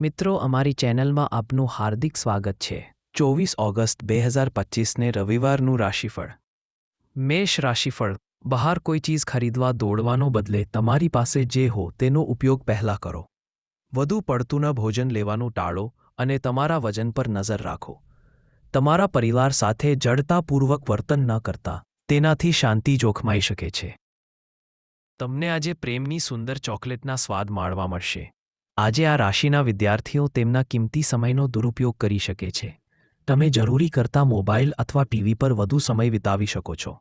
મિત્રો, અમારી ચેનલમાં આપનું હાર્દિક સ્વાગત છે. ચોવીસ ઓગસ્ટ બે હજાર પચીસને રવિવારનું રાશિફળ. મેષ રાશિફળ. બહાર કોઈ ચીજ ખરીદવા દોડવાનો બદલે તમારી પાસે જે હો તેનો ઉપયોગ પહેલાં કરો. વધુ પડતું ભોજન લેવાનું ટાળો અને તમારા વજન પર નજર રાખો. તમારા પરિવાર સાથે જડતાપૂર્વક વર્તન ન કરતા તેનાથી શાંતિ જોખમાઈ શકે છે. તમને આજે પ્રેમની સુંદર ચોકલેટના સ્વાદ માણવા મળશે. આજે આ રાશિના વિદ્યાર્થીઓ તેમના કિંમતી સમયનો દુરુપયોગ કરી શકે છે. તમે જરૂરી કરતાં મોબાઈલ અથવા ટીવી પર વધુ સમય વિતાવી શકો છો.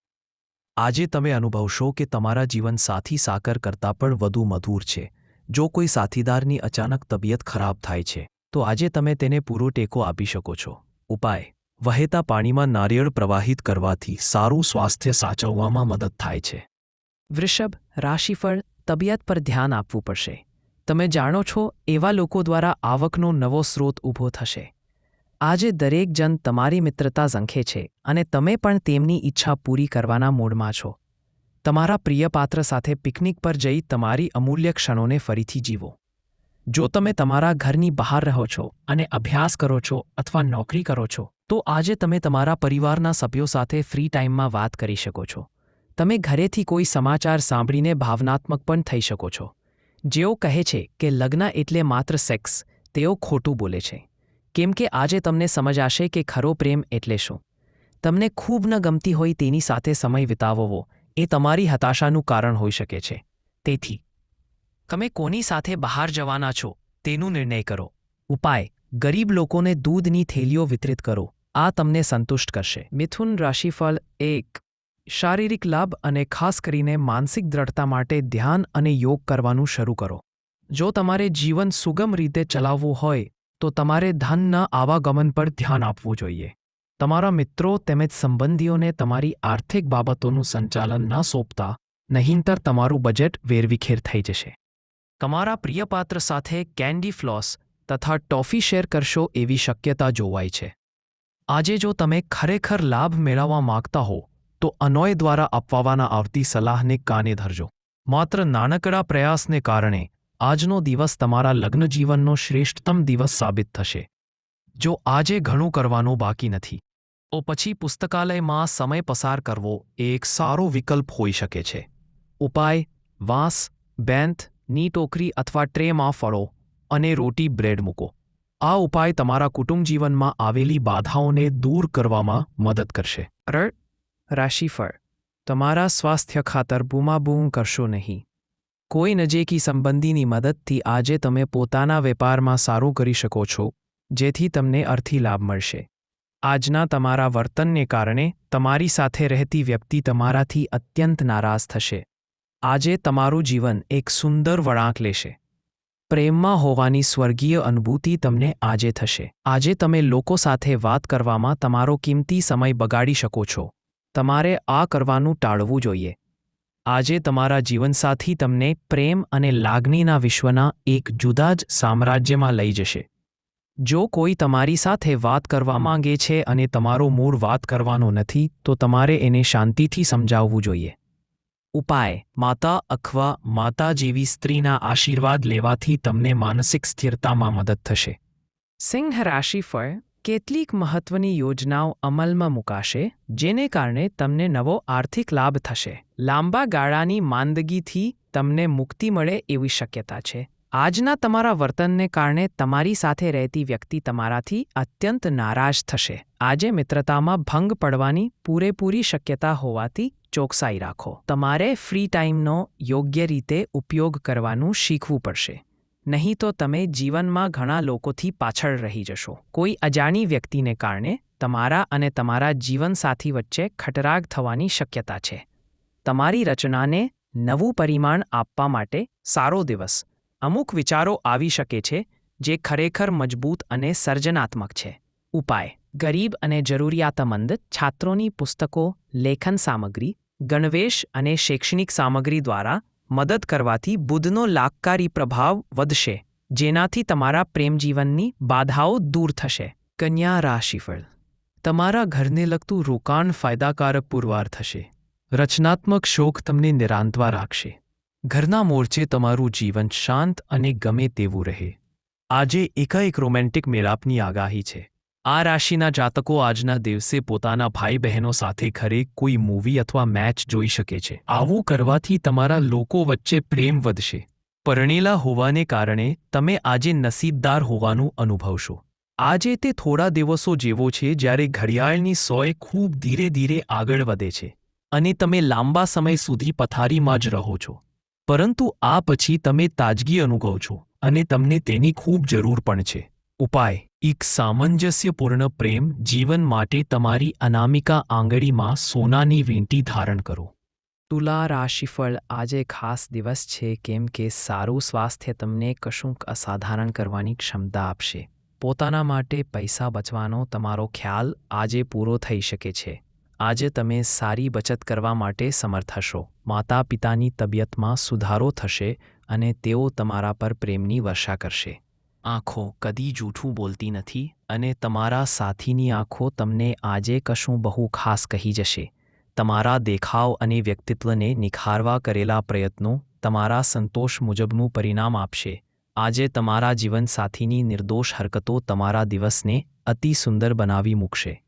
આજે તમે અનુભવશો કે તમારા જીવનસાથી સાકર કરતાં પણ વધુ મધુર છે. જો કોઈ સાથીદારની અચાનક તબિયત ખરાબ થાય છે, તો આજે તમે તેને પૂરો ટેકો આપી શકો છો. ઉપાય. વહેતા પાણીમાં નારિયેળ પ્રવાહિત કરવાથી સારું સ્વાસ્થ્ય સાચવવામાં મદદ થાય છે. વૃષભ, રાશિફળ, તબિયત પર ધ્યાન આપવું પડશે. તમે જાણો છો, એવા લોકો દ્વારા આવકનો નવો સ્રોત ઊભો થશે. આજે દરેક જન તમારી મિત્રતા ઝંખે છે અને તમે પણ તેમની ઈચ્છા પૂરી કરવાના મૂડમાં છો. તમારા પ્રિય પાત્ર સાથે પિકનિક પર જઈ તમારી અમૂલ્ય ક્ષણોને ફરીથી જીવો. જો તમે તમારા ઘરની બહાર રહો છો અને અભ્યાસ કરો છો અથવા નોકરી કરો છો, તો આજે તમે તમારા પરિવારના સભ્યો સાથે ફ્રી ટાઈમમાં વાત કરી શકો છો. તમે ઘરેથી કોઈ સમાચાર સાંભળીને ભાવનાત્મક પણ થઈ શકો છો. જેઓ કહે છે કે લગ્ન એટલે માત્ર સેક્સ, તેઓ ખોટું બોલે છે. કેમ કે આજે તમને સમજાશે કે ખરો પ્રેમ એટલે શું. તમને ખૂબ ન ગમતી હોય તેની સાથે સમય વિતાવવો, એ તમારી હતાશાનું કારણ હોઈ શકે છે. તેથી, તમે કોની સાથે બહાર જવાના છો, તેનું નિર્ણય કરો. ઉપાય, ગરીબ લોકોને દૂધની થેલીઓ વિતરિત કરો. આ તમને સંતુષ્ટ કરશે. મિથુન રાશિફળ એક શારીરિક લાભ અને ખાસ કરીને માનસિક દ્રઢતા માટે ધ્યાન અને યોગ કરવાનું શરૂ કરો. જો તમારે જીવન સુગમ રીતે ચલાવવું હોય, તો તમારે ધનના આવાગમન પર ધ્યાન આપવું જોઈએ. તમારા મિત્રો તેમજ સંબંધીઓને તમારી આર્થિક બાબતોનું સંચાલન ન સોંપતા, નહીંતર તમારું બજેટ વેરવિખેર થઈ જશે. તમારા પ્રિયપાત્ર સાથે કેન્ડી ફ્લોસ તથા ટોફી શેર કરશો એવી શક્યતા જોવાય છે. આજે જો તમે ખરેખર લાભ મેળવવા માગતા હો તો અનોય દ્વારા આપવાના આવતી સલાહને કાને ધરજો. માત્ર નાનકડા પ્રયાસને કારણે આજનો દિવસ તમારા લગ્નજીવનનો શ્રેષ્ઠતમ દિવસ સાબિત થશે. જો આજે ઘણું કરવાનું બાકી નથી, તો પછી પુસ્તકાલયમાં સમય પસાર કરવો એ એક સારો વિકલ્પ હોઈ શકે છે. ઉપાય, વાંસ બેન્થની ટોકરી અથવા ટ્રેમાં ફળો અને રોટી બ્રેડ મૂકો. આ ઉપાય તમારા કુટુંબ જીવનમાં આવેલી બાધાઓને દૂર કરવામાં મદદ કરશે. રાશિફળ તમારા સ્વાસ્થ્ય ખાતર બૂમાબૂમ કરશો નહીં કોઈ નજીકી સંબંધીની મદદથી આજે તમે પોતાના વેપારમાં સારું કરી શકો છો જેથી તમને અર્થી લાભ મળશે આજના તમારા વર્તનને કારણે તમારી સાથે રહેતી વ્યક્તિ તમારાથી અત્યંત નારાજ થશે આજે તમારું જીવન એક સુંદર વળાંક લેશે પ્રેમમાં હોવાની સ્વર્ગીય અનુભૂતિ તમને આજે થશે આજે તમે લોકો સાથે વાત કરવામાં તમારો કિંમતી સમય બગાડી શકો છો તમારે આ કરવાનું ટાળવું જોઈએ. આજે તમારા જીવનસાથી તમને પ્રેમ અને લાગણીના વિશ્વના એક જુદા જ સામ્રાજ્યમાં લઈ જશે. જો કોઈ તમારી સાથે વાત કરવા માંગે છે અને તમારો મૂળ વાત કરવાનો નથી, તો તમારે એને શાંતિથી સમજાવવું જોઈએ. ઉપાય, માતા અથવા માતા જેવી સ્ત્રીના આશીર્વાદ લેવાથી તમને માનસિક સ્થિરતામાં મદદ થશે. સિંહ રાશિફળ કેટલીક મહત્વની યોજનાઓ અમલમાં મુકાશે, જેને કારણે તમને નવો આર્થિક લાભ થશે. લાંબા ગાળાની માંદગીથી તમને મુક્તિ મળે એવી શક્યતા છે. આજના તમારા વર્તનને કારણે તમારી સાથે રહેતી વ્યક્તિ તમારાથી અત્યંત નારાજ થશે. આજે મિત્રતામાં ભંગ પડવાની પૂરેપૂરી શક્યતા હોવાથી ચોકસાઈ રાખો. તમારે ફ્રી ટાઈમનો યોગ્ય રીતે ઉપયોગ કરવાનું શીખવું પડશે. નહીં તો તમે જીવનમાં ઘણા લોકોથી પાછળ રહી જશો. કોઈ અજાણી વ્યક્તિને કારણે તમારા અને તમારા જીવનસાથી વચ્ચે ખટરાગ થવાની શક્યતા છે. તમારી રચનાને નવું પરિમાણ આપવા માટે સારો દિવસ. અમુક વિચારો આવી શકે છે જે ખરેખર મજબૂત અને સર્જનાત્મક છે. ઉપાય. ગરીબ અને જરૂરિયાતમંદ છાત્રોની પુસ્તકો, લેખન સામગ્રી, ગણવેશ અને શૈક્ષણિક સામગ્રી દ્વારા મદદ કરવાથી બુદ્ધનો લાભકારી પ્રભાવ વધશે, જેનાથી તમારા પ્રેમજીવનની બાધાઓ દૂર થશે. કન્યા રાશિફળ. તમારા ઘરને લગતું રોકાણ ફાયદાકારક પુરવાર થશે. રચનાત્મક શોખ તમને નિરાંતવા રાખશે. ઘરના મોરચે તમારું જીવન શાંત અને ગમે તેવું રહે. આજે એકાએક રોમેન્ટિક મેળાપની આગાહી છે. આ રાશિના જાતકો આજના દિવસે પોતાના ભાઈ બહેનો સાથે ઘરે કોઈ મૂવી અથવા મેચ જોઈ શકે છે. આવું કરવાથી તમારા લોકો વચ્ચે પ્રેમ વધશે. પરણેલા હોવાને કારણે તમે આજે નસીબદાર હોવાનું અનુભવશો. આજે તે થોડા દિવસો જેવો છે જ્યારે ઘડિયાળની સોય ખૂબ ધીરે ધીરે આગળ વધે છે અને તમે લાંબા સમય સુધી પથારીમાં જ રહો છો. પરંતુ આ પછી તમે તાજગી અનુભવ છો અને તમને તેની ખૂબ જરૂર પણ છે. ઉપાય. એક સામંજસ્યપૂર્ણ પ્રેમ જીવન માટે તમારી અનામિકા આંગળીમાં સોનાની વીંટી ધારણ કરો. તુલા રાશિફળ આજે ખાસ દિવસ છે કેમ કે સારું સ્વાસ્થ્ય તમને કશુંક અસાધારણ કરવાની ક્ષમતા આપશે. પોતાના માટે પૈસા બચવાનો તમારો ખ્યાલ આજે પૂરો થઈ શકે છે. આજે તમે સારી બચત કરવા માટે સમર્થ હશો. માતા પિતાની તબિયતમાં સુધારો થશે અને તેઓ તમારા પર પ્રેમની વર્ષા કરશે. આંખો કદી જૂઠું બોલતી નથી અને તમારા સાથીની આંખો તમને આજે કશું બહુ ખાસ કહી જશે. તમારા દેખાવ અને વ્યક્તિત્વને નિખારવા કરેલા પ્રયત્નો તમારા સંતોષ મુજબનું પરિણામ આપશે. આજે તમારા જીવનસાથીની નિર્દોષ હરકતો તમારા દિવસને અતિ સુંદર બનાવી મૂકશે.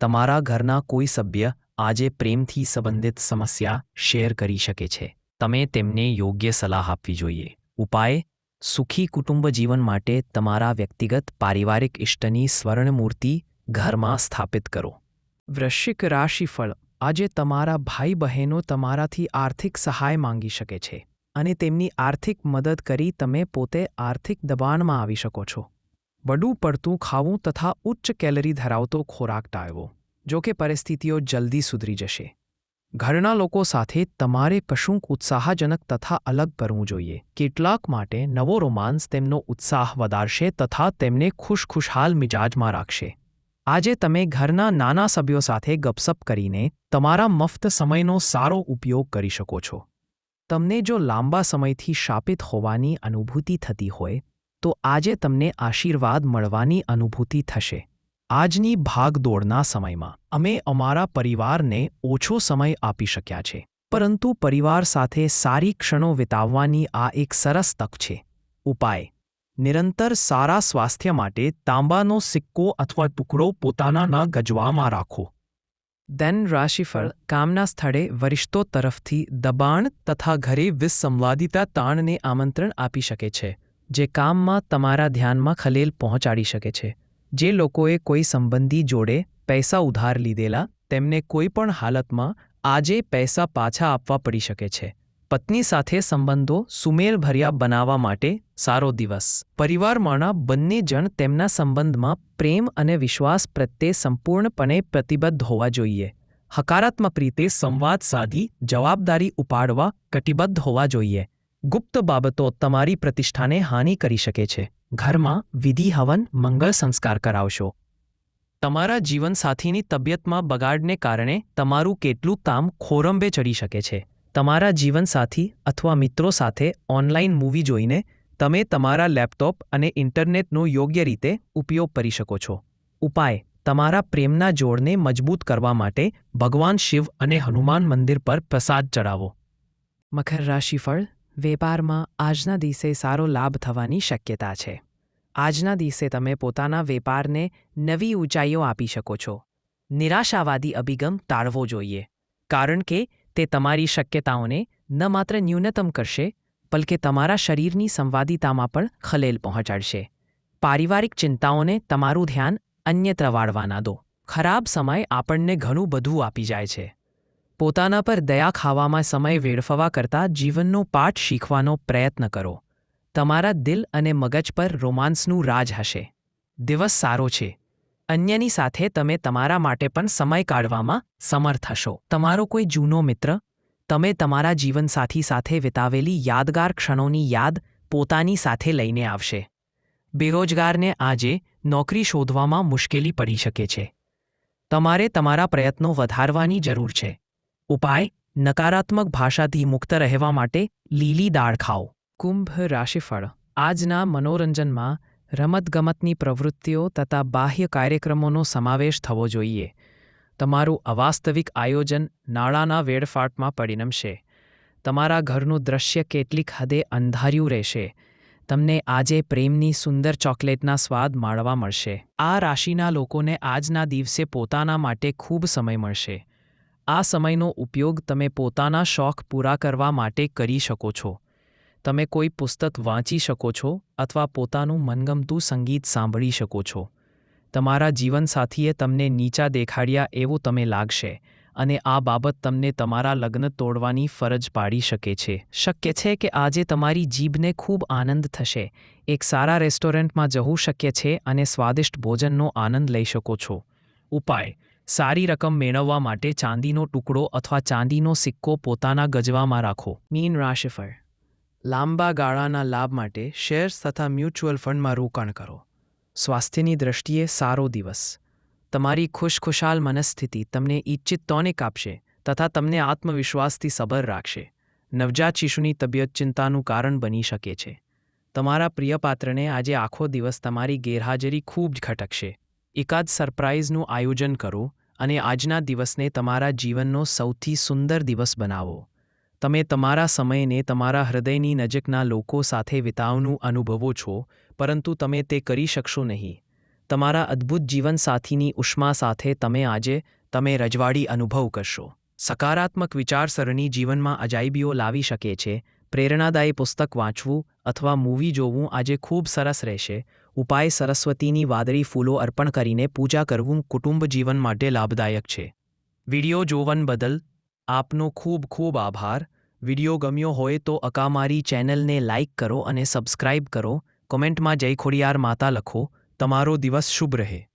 તમારા ઘરના કોઈ સભ્ય આજે પ્રેમથી સંબંધિત સમસ્યા શેર કરી શકે છે. તમે તેમને યોગ્ય સલાહ આપવી જોઈએ. ઉપાય સુખી કુટુંબ જીવન માટે તમારા વ્યક્તિગત પારિવારિક ઇષ્ટની સ્વર્ણમૂર્તિ ઘરમાં સ્થાપિત કરો. વૃશ્ચિક રાશિફળ. આજે તમારા ભાઈ બહેનો તમારાથી આર્થિક સહાય માંગી શકે છે અને તેમની આર્થિક મદદ કરી તમે પોતે આર્થિક દબાણમાં આવી શકો છો. બડું પડતું ખાવું તથા ઉચ્ચ કેલરી ધરાવતો ખોરાક ટાળવો. જો કે પરિસ્થિતિઓ જલ્દી સુધરી જશે. ઘરના લોકો સાથે તમારે કશુંક ઉત્સાહજનક તથા અલગ કરવું જોઈએ. કેટલાક માટે નવો રોમાન્સ તેમનો ઉત્સાહ વધારશે તથા તેમને ખુશખુશહાલ મિજાજમાં રાખશે. આજે તમે ઘરના નાના સભ્યો સાથે ગપસપ કરીને તમારા મફત સમયનો સારો ઉપયોગ કરી શકો છો. તમને જો લાંબા સમયથી શાપિત હોવાની અનુભૂતિ થતી હોય, તો આજે તમને આશીર્વાદ મળવાની અનુભૂતિ થશે. આજની ભાગદોડના સમયમાં અમે અમારા પરિવારને ઓછો સમય આપી શક્યા છે. પરંતુ પરિવાર સાથે સારી ક્ષણો વિતાવવાની આ એક સરસ તક છે. ઉપાય. નિરંતર સારા સ્વાસ્થ્ય માટે તાંબાનો સિક્કો અથવા ટુકડો પોતાના ન ગજવામાં રાખો. ધન રાશિફળ કામના સ્થળે વરિષ્ઠો તરફથી દબાણ તથા ઘરે વિસંવાદિતા તાણને આમંત્રણ આપી શકે છે, જે કામમાં તમારા ધ્યાનમાં ખલેલ પહોંચાડી શકે છે. જે લોકોએ કોઈ સંબંધી જોડે પૈસા ઉધાર લીધેલા, તેમને કોઈ પણ હાલતમાં આજે પૈસા પાછા આપવા પડી શકે છે. પત્ની સાથે સંબંધો સુમેલભર્યા બનાવવા માટે સારો દિવસ. પરિવારમાંના બંને જણ તેમના સંબંધમાં પ્રેમ અને વિશ્વાસ પ્રત્યે સંપૂર્ણપણે પ્રતિબદ્ધ હોવા જોઈએ. હકારાત્મક રીતે સંવાદ સાધી જવાબદારી ઉપાડવા કટિબદ્ધ હોવા જોઈએ. ગુપ્ત બાબતો તમારી પ્રતિષ્ઠાને હાનિ કરી શકે છે. ઘરમાં વિધિ હવન મંગળ સંસ્કાર કરાવશો. તમારા જીવનસાથીની તબિયતમાં બગાડને કારણે તમારું કેટલું કામ ખોરંબે ચડી શકે છે. તમારા જીવનસાથી અથવા મિત્રો સાથે ઓનલાઈન મૂવી જોઈને તમે તમારા લેપટોપ અને ઇન્ટરનેટનો યોગ્ય રીતે ઉપયોગ કરી શકો છો. ઉપાય, તમારા પ્રેમના જોડને મજબૂત કરવા માટે ભગવાન શિવ અને હનુમાન મંદિર પર પ્રસાદ ચડાવો મકર રાશિફળ વેપારમાં આજના દિવસે સારો લાભ થવાની શક્યતા છે. આજના દિવસે તમે પોતાના વેપારને નવી ઊંચાઈઓ આપી શકો છો. નિરાશાવાદી અભિગમ ટાળવો જોઈએ. કારણ કે તે તમારી શક્યતાઓને ન માત્ર ન્યૂનતમ કરશે, બલકે તમારા શરીરની સંવાદિતામાં પણ ખલેલ પહોંચાડશે. પારિવારિક ચિંતાઓને તમારું ધ્યાન અન્યત્ર વાળવાના દો. ખરાબ સમય આપણને ઘણું બધું આપી જાય છે. પોતાના પર દયા ખાવામાં સમય વેડફવા કરતાં જીવનનો પાઠ શીખવાનો પ્રયત્ન કરો. તમારા દિલ અને મગજ પર રોમાન્સનું રાજ હશે. દિવસ સારો છે. અન્યની સાથે તમે તમારા માટે પણ સમય કાઢવામાં સમર્થ હશો. તમારો કોઈ જૂનો મિત્ર? તમે તમારા જીવનસાથી સાથે વિતાવેલી યાદગાર ક્ષણોની યાદ પોતાની સાથે લઈને આવશે. બેરોજગારને આજે નોકરી શોધવામાં મુશ્કેલી પડી શકે છે. તમારે તમારા પ્રયત્નો વધારવાની જરૂર છે. ઉપાય, નકારાત્મક ભાષાથી મુક્ત રહેવા માટે લીલી દાળ ખાઓ. કુંભ રાશિફળ. આજના મનોરંજનમાં રમતગમતની પ્રવૃત્તિઓ તથા બાહ્ય કાર્યક્રમોનો સમાવેશ થવો જોઈએ. તમારું અવાસ્તવિક આયોજન નાણાંના વેડફાટમાં પરિણમશે. તમારા ઘરનું દ્રશ્ય કેટલીક હદે અંધાર્યું રહેશે. તમને આજે પ્રેમની સુંદર ચોકલેટના સ્વાદ માણવા મળશે. આ રાશિના લોકોને આજના દિવસે પોતાના માટે ખૂબ સમય મળશે. આ સમયનો ઉપયોગ તમે પોતાના શોખ પૂરા કરવા માટે કરી શકો છો. તમે કોઈ પુસ્તક વાંચી શકો છો અથવા પોતાનું મનગમતું સંગીત સાંભળી શકો છો. તમારા જીવનસાથીએ તમને નીચા દેખાડ્યા એવું તમે લાગશે અને આ બાબત તમને તમારા લગ્ન તોડવાની ફરજ પાડી શકે છે. શક્ય છે કે આજે તમારી જીભને ખૂબ આનંદ થશે. એક સારા રેસ્ટોરન્ટમાં જવું શક્ય છે અને સ્વાદિષ્ટ ભોજનનો આનંદ લઈ શકો છો. ઉપાય. સારી રકમ મેળવવા માટે ચાંદીનો ટુકડો અથવા ચાંદીનો સિક્કો પોતાના ગજવામાં રાખો. મીન રાશિફળ. લાંબા ગાળાના લાભ માટે શેર્સ તથા મ્યુચ્યુઅલ ફંડમાં રોકાણ કરો. સ્વાસ્થ્યની દ્રષ્ટિએ સારો દિવસ. તમારી ખુશખુશાલ મનસ્થિતિ તમને ઇચ્છિત ટોનિક આપશે તથા તમને આત્મવિશ્વાસથી સબર રાખશે. નવજાત શિશુની તબિયત ચિંતાનું કારણ બની શકે છે. તમારા પ્રિય પાત્રને આજે આખો દિવસ તમારી ગેરહાજરી ખૂબ જ ખટકશે. એકાદ સરપ્રાઇઝનું આયોજન કરો અને આજના દિવસને તમારા જીવનનો સૌથી સુંદર દિવસ બનાવો. તમે તમારા સમયને તમારા હૃદયની નજીકના લોકો સાથે વિતાવનું અનુભવો છો, પરંતુ તમે તે કરી શકશો નહીં. તમારા અદ્ભુત જીવનસાથીની ઉષ્મા સાથે તમે આજે, તમે રજવાડી અનુભવ કરશો. સકારાત્મક વિચારસરણી જીવનમાં અજાયબીઓ લાવી શકે છે. પ્રેરણાદાયી પુસ્તક વાંચવું અથવા મૂવી જોવું આજે ખૂબ સરસ રહેશે. ઉપાય સરસ્વતીની વાદળી ફૂલો અર્પણ કરીને પૂજા કરવું કુટુંબ જીવન માટે લાભદાયક છે. વિડિયો જોવન બદલ આપનો ખૂબ ખૂબ આભાર. વિડિયો ગમ્યો હોય તો અકામારી ચેનલને લાઇક કરો અને સબસ્ક્રાઇબ કરો. કોમેન્ટમાં જય ખોડિયાર માતા લખો. તમારો દિવસ શુભ રહે.